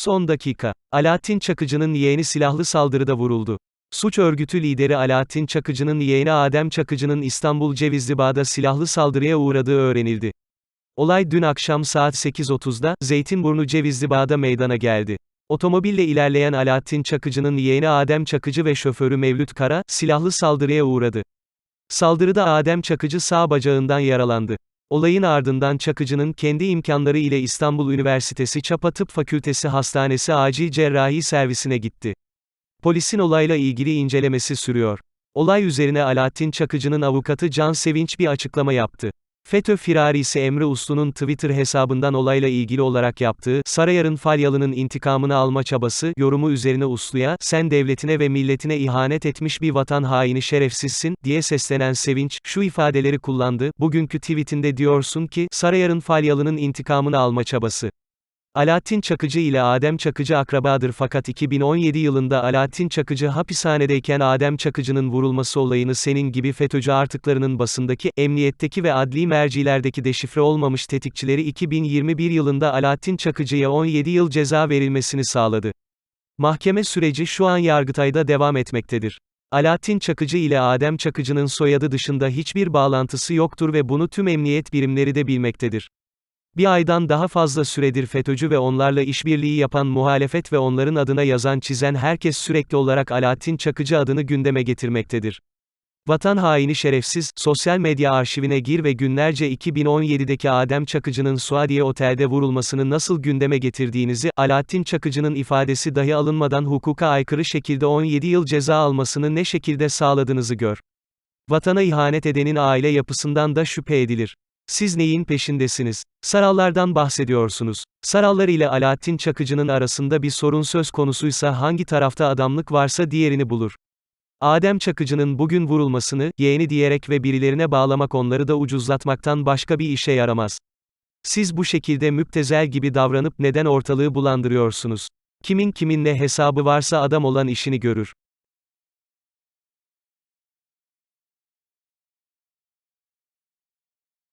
Son dakika. Alaaddin Çakıcı'nın yeğeni silahlı saldırıda vuruldu. Suç örgütü lideri Alaaddin Çakıcı'nın yeğeni Adem Çakıcı'nın İstanbul Cevizli Bağ'da silahlı saldırıya uğradığı öğrenildi. Olay dün akşam saat 8.30'da, Zeytinburnu Cevizli Bağ'da meydana geldi. Otomobille ilerleyen Alaaddin Çakıcı'nın yeğeni Adem Çakıcı ve şoförü Mevlüt Kara, silahlı saldırıya uğradı. Saldırıda Adem Çakıcı sağ bacağından yaralandı. Olayın ardından Çakıcı'nın kendi imkanları ile İstanbul Üniversitesi Çapa Tıp Fakültesi Hastanesi Acil Cerrahi Servisine gitti. Polisin olayla ilgili incelemesi sürüyor. Olay üzerine Alaaddin Çakıcı'nın avukatı Can Sevinç bir açıklama yaptı. FETÖ firarisi Emre Uslu'nun Twitter hesabından olayla ilgili olarak yaptığı, Sarayar'ın Falyalı'nın intikamını alma çabası, yorumu üzerine Uslu'ya, sen devletine ve milletine ihanet etmiş bir vatan haini şerefsizsin, diye seslenen Sevinç, şu ifadeleri kullandı, bugünkü tweetinde diyorsun ki, Sarayar'ın Falyalı'nın intikamını alma çabası. Alaaddin Çakıcı ile Adem Çakıcı akrabadır fakat 2017 yılında Alaaddin Çakıcı hapishanedeyken Adem Çakıcı'nın vurulması olayını senin gibi FETÖ'cü artıklarının basındaki, emniyetteki ve adli mercilerdeki deşifre olmamış tetikçileri 2021 yılında Alaaddin Çakıcı'ya 17 yıl ceza verilmesini sağladı. Mahkeme süreci şu an Yargıtay'da devam etmektedir. Alaaddin Çakıcı ile Adem Çakıcı'nın soyadı dışında hiçbir bağlantısı yoktur ve bunu tüm emniyet birimleri de bilmektedir. Bir aydan daha fazla süredir FETÖ'cü ve onlarla işbirliği yapan muhalefet ve onların adına yazan çizen herkes sürekli olarak Alaaddin Çakıcı adını gündeme getirmektedir. Vatan haini şerefsiz, sosyal medya arşivine gir ve günlerce 2017'deki Adem Çakıcı'nın Suadiye Otel'de vurulmasını nasıl gündeme getirdiğinizi, Alaaddin Çakıcı'nın ifadesi dahi alınmadan hukuka aykırı şekilde 17 yıl ceza almasını ne şekilde sağladığınızı gör. Vatana ihanet edenin aile yapısından da şüphe edilir. Siz neyin peşindesiniz? Sarallardan bahsediyorsunuz. Sarallar ile Alaaddin Çakıcı'nın arasında bir sorun söz konusuysa hangi tarafta adamlık varsa diğerini bulur. Adem Çakıcı'nın bugün vurulmasını, yeğeni diyerek ve birilerine bağlamak onları da ucuzlatmaktan başka bir işe yaramaz. Siz bu şekilde müptezel gibi davranıp neden ortalığı bulandırıyorsunuz? Kimin kiminle hesabı varsa adam olan işini görür.